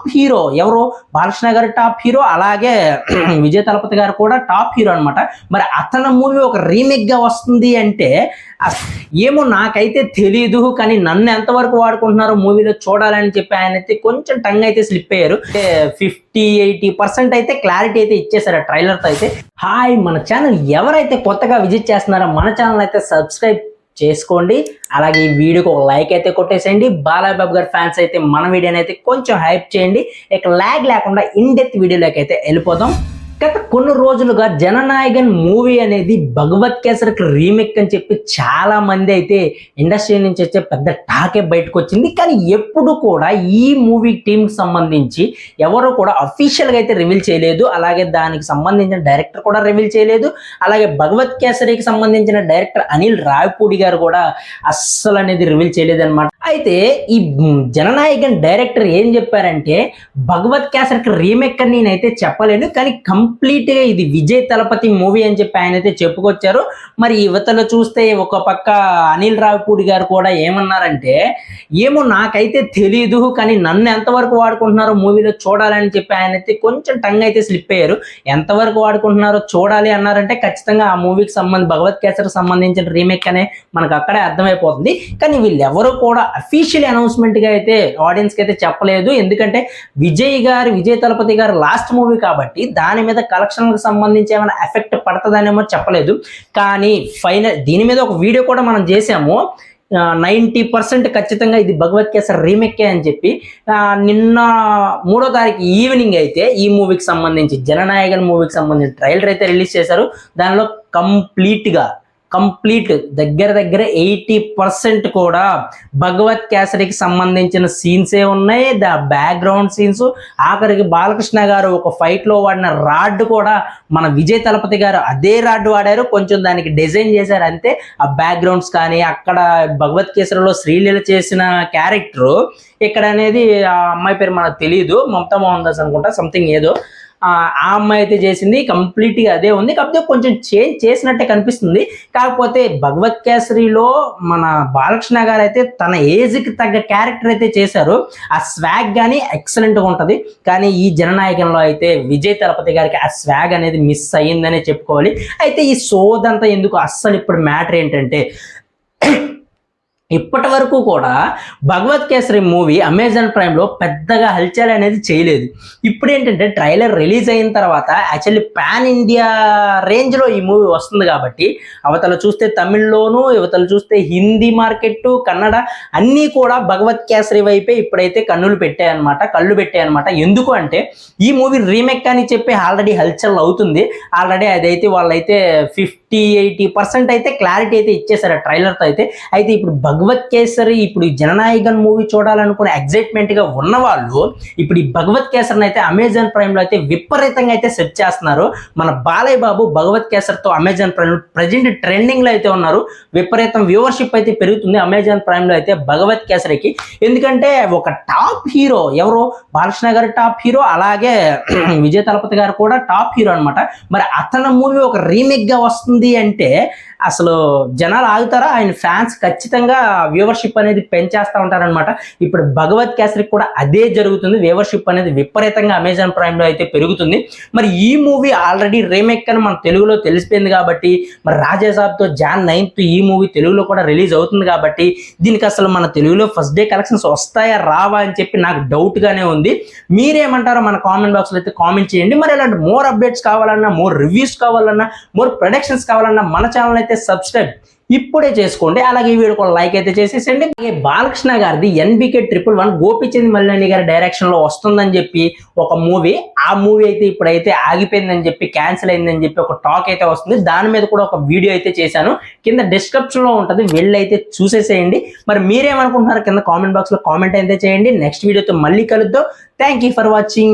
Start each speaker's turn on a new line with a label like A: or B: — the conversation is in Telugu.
A: టాప్ హీరో ఎవరు? బాలకృష్ణ గారు టాప్ హీరో అలాగే విజయ్ తలపతి గారు కూడా టాప్ హీరో అన్నమాట. మరి అతని మూవీ ఒక రీమేక్గా వస్తుంది అంటే ఏమో నాకైతే తెలీదు కానీ నన్ను ఎంతవరకు వాడుకుంటున్నారో మూవీలో చూడాలని చెప్పి ఆయన అయితే కొంచెం టంగ్ అయితే స్లిప్ అయ్యారు. ఫిఫ్టీ ఎయిటీ పర్సెంట్ అయితే క్లారిటీ అయితే ఇచ్చేసారు ట్రైలర్తో అయితే. హాయ్ మన ఛానల్ ఎవరైతే కొత్తగా విజిట్ చేస్తున్నారో మన ఛానల్ అయితే సబ్స్క్రైబ్ చేసుకోండి. అలాగే ఈ వీడియోకి ఒక లైక్ అయితే కొట్టేసేయండి. బాలాబాబు గారి ఫ్యాన్స్ అయితే మన వీడియోని అయితే కొంచెం హైప్ చేయండి. ఇక ల్యాగ్ లేకుండా ఇన్ డెత్ వీడియోలోకి అయితే వెళ్ళిపోదాం. గత కొన్ని రోజులుగా జననాయకన్ మూవీ అనేది భగవత్ కేసరికి రీమేక్ అని చెప్పి చాలా మంది అయితే ఇండస్ట్రీ నుంచి వచ్చే పెద్ద టాకే బయటకు వచ్చింది. కానీ ఎప్పుడు కూడా ఈ మూవీ టీంకి సంబంధించి ఎవరు కూడా అఫీషియల్గా అయితే రివీల్ చేయలేదు. అలాగే దానికి సంబంధించిన డైరెక్టర్ కూడా రివీల్ చేయలేదు. అలాగే భగవత్ కేసరికి సంబంధించిన డైరెక్టర్ అనిల్ రావిపూడి గారు కూడా అస్సలు అనేది రివీల్ చేయలేదు అనమాట అయితే ఈ జననాయకన్ డైరెక్టర్ ఏం చెప్పారంటే భగవత్ క్యాసర్కి రీమేక్ అని నేనైతే చెప్పలేను కానీ కంప్లీట్గా ఇది విజయ్ తలపతి మూవీ అని చెప్పి ఆయన అయితే చెప్పుకొచ్చారు. మరి యువతలో చూస్తే ఒక పక్క అనిల్ రావిపూడి గారు కూడా ఏమన్నారంటే ఏమో నాకైతే తెలీదు కానీ నన్ను ఎంతవరకు వాడుకుంటున్నారో మూవీలో చూడాలని చెప్పి ఆయన అయితే కొంచెం టంగ్ అయితే స్లిప్ అయ్యారు. ఎంతవరకు వాడుకుంటున్నారో చూడాలి అన్నారంటే ఖచ్చితంగా ఆ మూవీకి సంబంధించి భగవత్ క్యాసర్కి సంబంధించిన రీమేక్ అనే మనకు అక్కడే అర్థమైపోతుంది. కానీ వీళ్ళెవరూ కూడా అఫీషియల్ అనౌన్స్మెంట్గా అయితే ఆడియన్స్కి అయితే చెప్పలేదు. ఎందుకంటే విజయ్ గారు విజయ్ తలపతి గారు లాస్ట్ మూవీ కాబట్టి దాని మీద కలెక్షన్లకు సంబంధించి ఏమైనా ఎఫెక్ట్ పడుతుందనేమో చెప్పలేదు. కానీ ఫైనల్ దీని మీద ఒక వీడియో కూడా మనం చేసాము నైంటీ పర్సెంట్ ఖచ్చితంగా ఇది భగవత్ కేసర్ రీమేకే అని చెప్పి. నిన్న మూడో తారీఖు ఈవినింగ్ అయితే ఈ మూవీకి సంబంధించి జననాయకన్ మూవీకి సంబంధించి ట్రైలర్ అయితే రిలీజ్ చేశారు. దానిలో కంప్లీట్గా కంప్లీట్ దగ్గర దగ్గర ఎయిటీ పర్సెంట్ కూడా భగవత్ కేసరికి సంబంధించిన సీన్సే ఉన్నాయి? The background scenes. ఆఖరికి బాలకృష్ణ గారు ఒక ఫైట్లో లో వాడిన రాడ్ కూడా మన విజయ్ తలపతి గారు అదే రాడ్ వాడారు. కొంచెం దానికి డిజైన్ చేశారు అంతే. ఆ బ్యాక్గ్రౌండ్స్ కానీ అక్కడ భగవత్ కేసరిలో శ్రీలీల చేసిన క్యారెక్టర్ ఇక్కడ అనేది ఆ అమ్మాయి పేరు మనకు తెలియదు మమతా మోహన్ దాస్ అనుకుంటా సంథింగ్ ఏదో. ఆ అమ్మాయి అయితే చేసింది కంప్లీట్గా అదే ఉంది. కాకపోతే కొంచెం చేంజ్ చేసినట్టే కనిపిస్తుంది. కాకపోతే భగవత్ కేసరిలో మన బాలకృష్ణ గారు అయితే తన ఏజ్కి తగ్గ క్యారెక్టర్ అయితే చేశారు. ఆ స్వాగ్ కానీ ఎక్సలెంట్గా ఉంటుంది. కానీ ఈ జననాయకంలో అయితే విజయ్ తలపతి గారికి ఆ స్వాగ్ అనేది మిస్ అయ్యిందనే చెప్పుకోవాలి. అయితే ఈ సోదంతా ఎందుకు అస్సలు ఇప్పుడు మ్యాటర్ ఏంటంటే ఇప్పటి వరకు కూడా భగవత్ కేసరి మూవీ అమెజాన్ ప్రైమ్లో పెద్దగా హల్చల్ అనేది చేయలేదు. ఇప్పుడు ఏంటంటే ట్రైలర్ రిలీజ్ అయిన తర్వాత యాక్చువల్లీ పాన్ ఇండియా రేంజ్లో ఈ మూవీ వస్తుంది కాబట్టి అవతల చూస్తే తమిళ్ళోను యువతలు చూస్తే హిందీ మార్కెట్ కన్నడ అన్నీ కూడా భగవత్ కేసరి వైపే ఇప్పుడైతే కన్నులు పెట్టాయన్నమాట కళ్ళు పెట్టాయన్నమాట ఎందుకు అంటే ఈ మూవీ రీమేక్ అని చెప్పి ఆల్రెడీ హల్చల్ అవుతుంది. ఆల్రెడీ అదైతే వాళ్ళైతే ఫిఫ్టీ ఎయిటీ పర్సెంట్ అయితే క్లారిటీ అయితే ఇచ్చేసారు ట్రైలర్తో అయితే. అయితే ఇప్పుడు భగవత్ కేసరి ఇప్పుడు ఈ జననాయకన్ మూవీ చూడాలనుకునే ఎగ్జైట్మెంట్గా ఉన్నవాళ్ళు ఇప్పుడు ఈ భగవత్ కేసరిని అయితే అమెజాన్ ప్రైమ్లో అయితే విపరీతంగా అయితే సెర్చ్ చేస్తున్నారు. మన బాలయ్య బాబు భగవత్ కేసరితో అమెజాన్ ప్రైమ్ ప్రజెంట్ ట్రెండింగ్లో అయితే ఉన్నారు. విపరీతం వ్యూవర్షిప్ అయితే పెరుగుతుంది అమెజాన్ ప్రైమ్లో అయితే భగవత్ కేసరికి. ఎందుకంటే ఒక టాప్ హీరో ఎవరు? బాలకృష్ణ గారు టాప్ హీరో అలాగే విజయ్ తలపతి గారు కూడా టాప్ హీరో అనమాట మరి అతని మూవీ ఒక రీమేక్గా వస్తుంది ఉంది అంటే అసలు జనాలు ఆగుతారా? ఆయన ఫ్యాన్స్ ఖచ్చితంగా వ్యూవర్షిప్ అనేది పెంచేస్తూ ఉంటారనమాట ఇప్పుడు భగవత్ కేసరికి కూడా అదే జరుగుతుంది. వ్యూవర్షిప్ అనేది విపరీతంగా అమెజాన్ ప్రైమ్లో అయితే పెరుగుతుంది. మరి ఈ మూవీ ఆల్రెడీ రీమేక్ అని మన తెలుగులో తెలిసిపోయింది కాబట్టి మరి రాజాసాబ్తో జాన్ నైన్త్ ఈ మూవీ తెలుగులో కూడా రిలీజ్ అవుతుంది కాబట్టి దీనికి అసలు మన తెలుగులో ఫస్ట్ డే కలెక్షన్స్ వస్తాయా రావా అని చెప్పి నాకు డౌట్గానే ఉంది. మీరేమంటారో మన కామెంట్ బాక్స్లో అయితే కామెంట్ చేయండి. మరి ఇలాంటి మోర్ అప్డేట్స్ కావాలన్నా మోర్ రివ్యూస్ కావాలన్నా మోర్ ప్రొడక్షన్స్ కావాలన్నా మన ఛానల్ అయితే సబ్స్క్రైబ్ ఇప్పుడే చేసుకోండి. అలాగే ఈ వీడియో కూడా లైక్ అయితే చేసేసండి అలాగే బాలకృష్ణ గారిది ఎన్బికే ట్రిపుల్ వన్ గోపిచంద్ మల్లని గారి డైరెక్షన్లో వస్తుందని చెప్పి ఒక మూవీ ఆ మూవీ అయితే ఇప్పుడైతే ఆగిపోయిందని చెప్పి క్యాన్సిల్ అయిందని చెప్పి ఒక టాక్ అయితే వస్తుంది. దాని మీద కూడా ఒక వీడియో అయితే చేశాను. కింద డిస్క్రిప్షన్లో ఉంటుంది. వెళ్ళైతే చూసేసేయండి. మరి మీరేమనుకుంటున్నారు కింద కామెంట్ బాక్స్లో కామెంట్ అయితే చేయండి. నెక్స్ట్ వీడియోతో మళ్ళీ కలుద్దాం. Thank you for watching